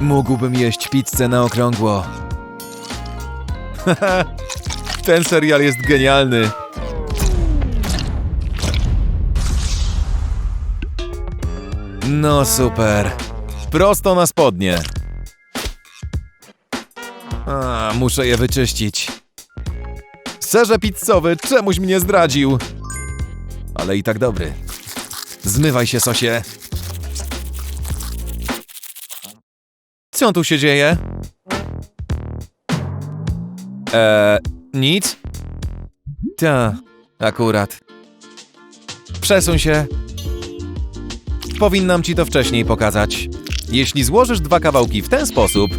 Mógłbym jeść pizzę na okrągło. Ten serial jest genialny. No super. Prosto na spodnie. A, muszę je wyczyścić. Serze pizzowy czemuś mnie zdradził. Ale i tak dobry. Zmywaj się, sosie. Co tu się dzieje? Eee, nic? Ta, akurat. Przesuń się. Powinnam ci to wcześniej pokazać. Jeśli złożysz dwa kawałki w ten sposób,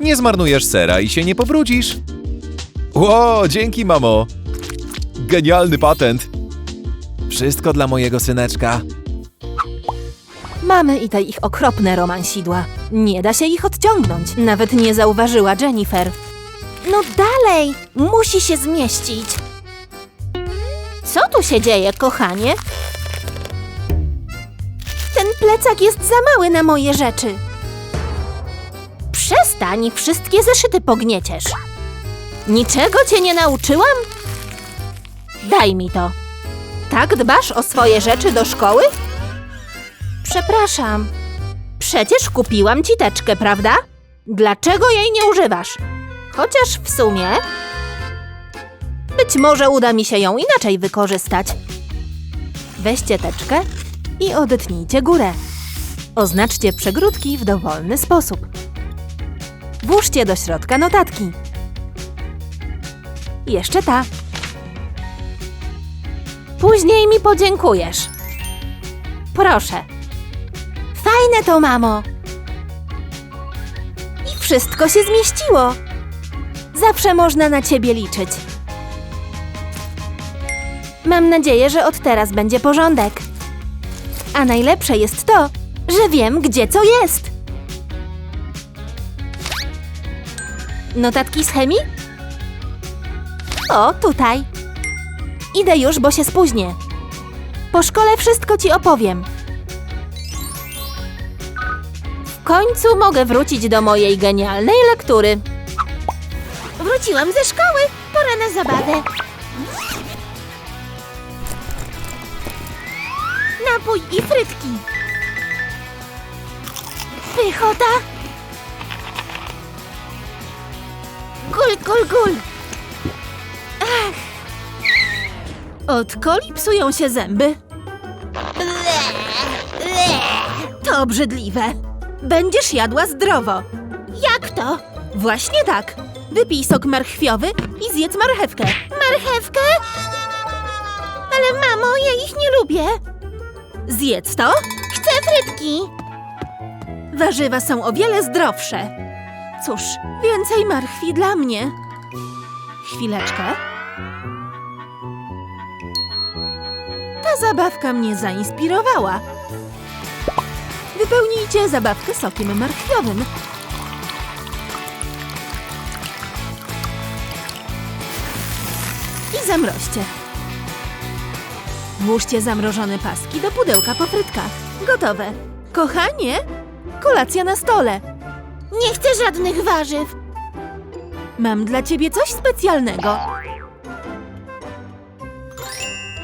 nie zmarnujesz sera i się nie pobrudzisz. Ło, dzięki, mamo. Genialny patent. Wszystko dla mojego syneczka. Mamy i te ich okropne romansidła. Nie da się ich odciągnąć. Nawet nie zauważyła Jennifer. No dalej! Musi się zmieścić. Co tu się dzieje, kochanie? Ten plecak jest za mały na moje rzeczy. Przestań, wszystkie zeszyty pognieciesz. Niczego cię nie nauczyłam? Daj mi to. Tak dbasz o swoje rzeczy do szkoły? Przepraszam. Przecież kupiłam ci teczkę, prawda? Dlaczego jej nie używasz? Chociaż w sumie. Być może uda mi się ją inaczej wykorzystać. Weźcie teczkę i odetnijcie górę. Oznaczcie przegródki w dowolny sposób. Włóżcie do środka notatki. Jeszcze ta. Później mi podziękujesz. Proszę. Fajne to, mamo. I wszystko się zmieściło. Zawsze można na ciebie liczyć. Mam nadzieję, że od teraz będzie porządek. A najlepsze jest to, że wiem, gdzie co jest. Notatki z chemii? O, tutaj. Idę już, bo się spóźnię. Po szkole wszystko ci opowiem. Końcu mogę wrócić do mojej genialnej lektury. Wróciłam ze szkoły. Pora na zabawę. Napój i frytki. Pychota. Gul, gul, gul. Ach. Od coli psują się zęby. To obrzydliwe. Będziesz jadła zdrowo. Jak to? Właśnie tak. Wypij sok marchwiowy i zjedz marchewkę. Marchewkę? Ale mamo, ja ich nie lubię. Zjedz to. Chcę frytki. Warzywa są o wiele zdrowsze. Cóż, więcej marchwi dla mnie. Chwileczkę. Ta zabawka mnie zainspirowała. Wypełnijcie zabawkę sokiem marchwiowym. I zamroźcie. Włóżcie zamrożone paski do pudełka po frytkach. Gotowe. Kochanie, kolacja na stole. Nie chcę żadnych warzyw. Mam dla ciebie coś specjalnego.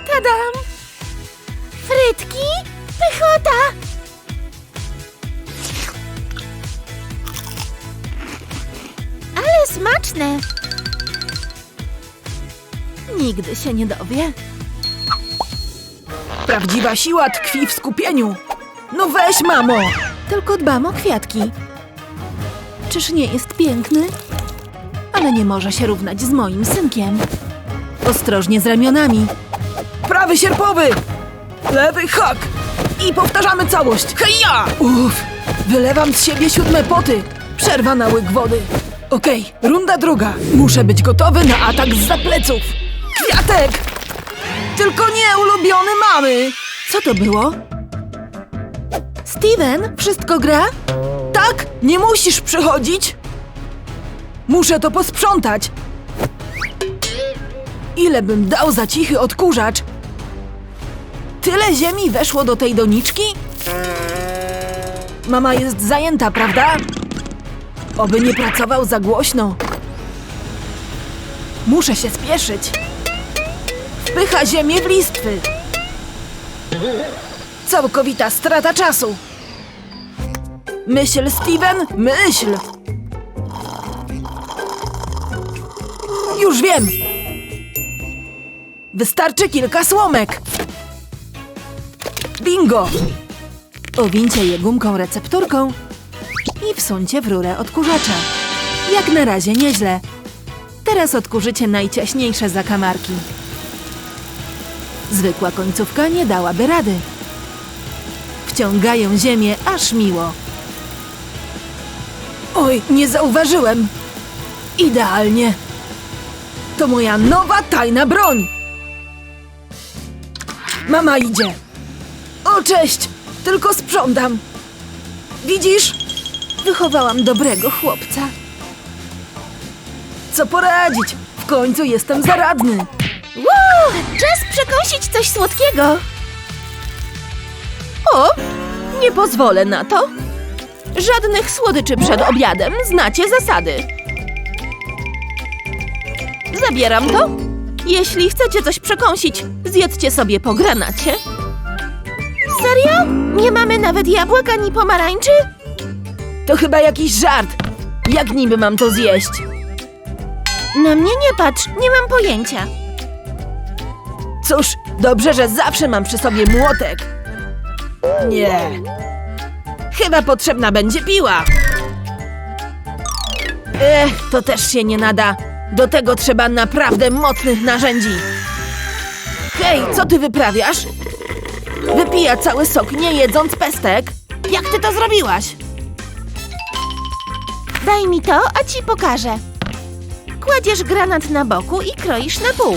Tadam! Nigdy się nie dowie. Prawdziwa siła tkwi w skupieniu. No weź, mamo! Tylko dbam o kwiatki. Czyż nie jest piękny? Ale nie może się równać z moim synkiem. Ostrożnie z ramionami. Prawy sierpowy! Lewy hak! I powtarzamy całość. Heja! Uff! Wylewam z siebie siódme poty. Przerwa na łyk wody. Okej, runda druga. Muszę być gotowy na atak z pleców. Kwiatek! Tylko nie ulubiony mamy! Co to było? Steven, wszystko gra? Tak? Nie musisz przychodzić? Muszę to posprzątać. Ile bym dał za cichy odkurzacz? Tyle ziemi weszło do tej doniczki? Mama jest zajęta, prawda? Oby nie pracował za głośno. Muszę się spieszyć. Wpycha ziemię w listwy. Całkowita strata czasu. Myśl, Steven, myśl. Już wiem. Wystarczy kilka słomek. Bingo! Owincie je gumką recepturką i wsuńcie w rurę odkurzacza. Jak na razie nieźle. Teraz odkurzycie najciaśniejsze zakamarki. Zwykła końcówka nie dałaby rady. Wciągają ziemię aż miło. Oj, nie zauważyłem. Idealnie. To moja nowa tajna broń. Mama idzie. O, cześć! Tylko sprzątam. Widzisz? Wychowałam dobrego chłopca. Co poradzić? W końcu jestem zaradny. Woo! Czas przekąsić coś słodkiego. O, nie pozwolę na to. Żadnych słodyczy przed obiadem, znacie zasady. Zabieram to. Jeśli chcecie coś przekąsić, zjedzcie sobie po granacie. Serio? Nie mamy nawet jabłek ani pomarańczy? To chyba jakiś żart. Jak niby mam to zjeść? Na mnie nie patrz, nie mam pojęcia. Cóż, dobrze, że zawsze mam przy sobie młotek. Nie. Chyba potrzebna będzie piła. Ech, to też się nie nada. Do tego trzeba naprawdę mocnych narzędzi. Hej, co ty wyprawiasz? Wypija cały sok, nie jedząc pestek? Jak ty to zrobiłaś? Daj mi to, a ci pokażę. Kładziesz granat na boku i kroisz na pół.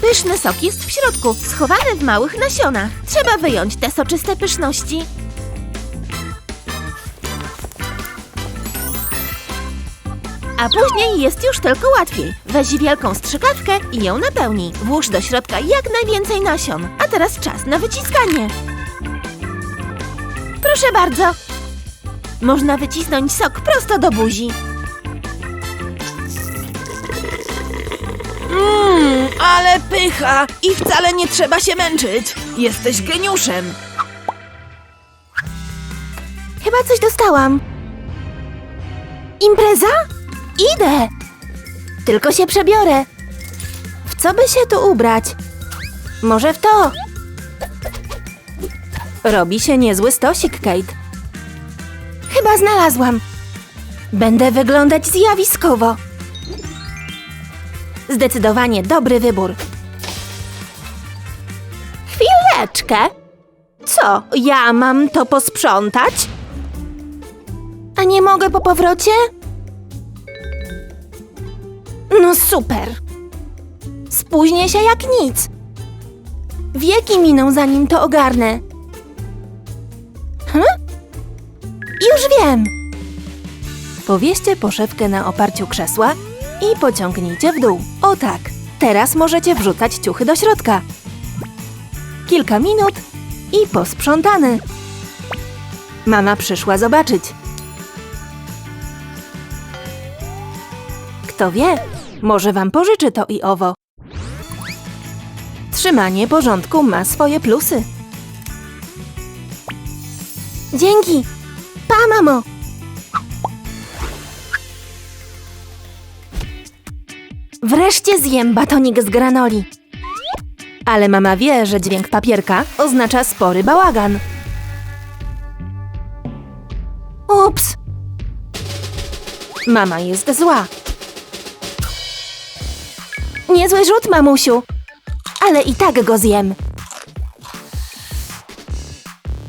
Pyszny sok jest w środku, schowany w małych nasionach. Trzeba wyjąć te soczyste pyszności. A później jest już tylko łatwiej. Weź wielką strzykawkę i ją napełnij. Włóż do środka jak najwięcej nasion. A teraz czas na wyciskanie. Proszę bardzo. Można wycisnąć sok prosto do buzi. Mmm, ale pycha! I wcale nie trzeba się męczyć. Jesteś geniuszem. Chyba coś dostałam. Impreza? Idę. Tylko się przebiorę. W co by się tu ubrać? Może w to? Robi się niezły stosik, Kate. Znalazłam. Będę wyglądać zjawiskowo. Zdecydowanie dobry wybór. Chwileczkę. Co, ja mam to posprzątać? A nie mogę po powrocie? No super. Spóźnię się jak nic. Wieki miną, zanim to ogarnę. Już wiem. Powieście poszewkę na oparciu krzesła i pociągnijcie w dół. O tak. Teraz możecie wrzucać ciuchy do środka. Kilka minut i posprzątany. Mama przyszła zobaczyć. Kto wie, może wam pożyczy to i owo. Trzymanie porządku ma swoje plusy. Dzięki. Pa, mamo. Wreszcie zjem batonik z granoli. Ale mama wie, że dźwięk papierka oznacza spory bałagan. Ups! Mama jest zła. Niezły rzut, mamusiu. Ale i tak go zjem.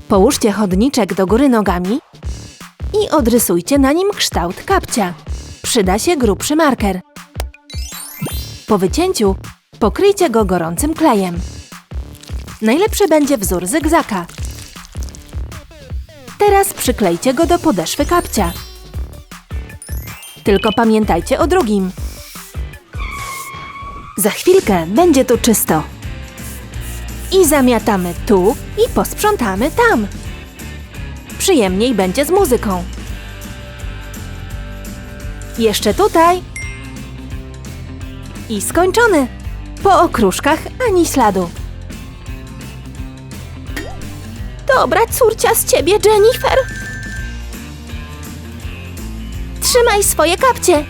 Połóżcie chodniczek do góry nogami odrysujcie na nim kształt kapcia. Przyda się grubszy marker. Po wycięciu pokryjcie go gorącym klejem. Najlepszy będzie wzór zygzaka. Teraz przyklejcie go do podeszwy kapcia. Tylko pamiętajcie o drugim. Za chwilkę będzie tu czysto. I zamiatamy tu i posprzątamy tam. Przyjemniej będzie z muzyką. Jeszcze tutaj. I skończony. Po okruszkach ani śladu. Dobra córcia z ciebie, Jennifer. Trzymaj swoje kapcie.